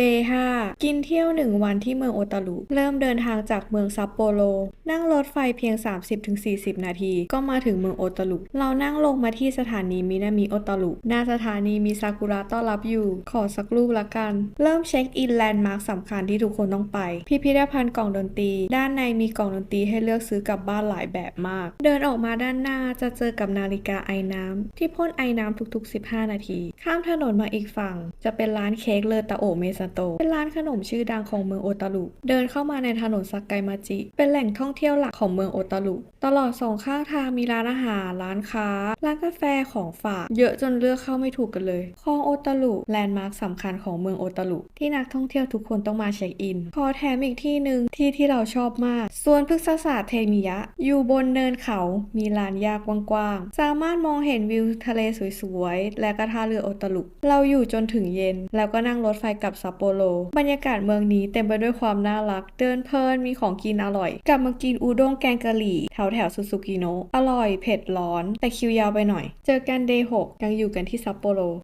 Day 5 กินเที่ยว 1 วันที่เมืองโอตารุ เริ่มเดินทางจากเมืองซัปโปโร นั่งรถไฟเพียง 30-40 นาที ก็มาถึงเมืองโอตารุ เรานั่งลงมาที่สถานีมินามิโอตารุ หน้าสถานีมีซากุระต้อนรับอยู่ ขอสักรูปละกัน เริ่มเช็คอินแลนด์มาร์คสำคัญที่ทุกคนต้องไป พิพิธภัณฑ์กล่องดนตรี ด้านในมีกล่องดนตรีให้เลือกซื้อกลับบ้านหลายแบบมาก เดินออกมาด้านหน้าจะเจอกับนาฬิกาไอน้ำที่พ่นไอน้ำทุกๆ 15 นาที ข้ามถนนมาอีกฝั่ง จะเป็นร้านเค้กเลอตาโอเมซาโต เป็นร้านขนมชื่อดังของเมืองโอตารุเดินเข้ามาในถนนซากไกมาจิ เป็นแหล่งท่องเที่ยวหลักของเมืองโอตารุตลอดสองข้างทางมีร้านอาหาร ร้านค้า ร้านกาแฟของฝาก เยอะจนเลือกเข้าไม่ถูกกันเลยคลองโอตารุแลนด์มาร์คสำคัญของเมืองโอตารุที่นักท่องเที่ยวทุกคนต้องมาเช็คอิน ขอแถมอีกที่หนึ่งที่ที่เราชอบมากสวนพฤกษศาสตร์เทมิยะ อยู่บนเนินเขา มีลานหญ้ากว้างๆ สามารถมองเห็นวิวทะเลสวยๆ และก็ท่าเรือโอตารุเราอยู่จนถึงเย็น แล้วก็นั่งรถไฟกลับซัปโปโรบรรยากาศเมืองนี้เต็มไปด้วยความน่ารัก เดินเพลินมีของกินอร่อย กลับมากินอูด้งแกงกะหรี่แถวแถวซูซูกิโนะอร่อยเผ็ดร้อน แต่คิวยาวไปหน่อย เจอกันเดย์6ยังอยู่กันที่ซัปโปโร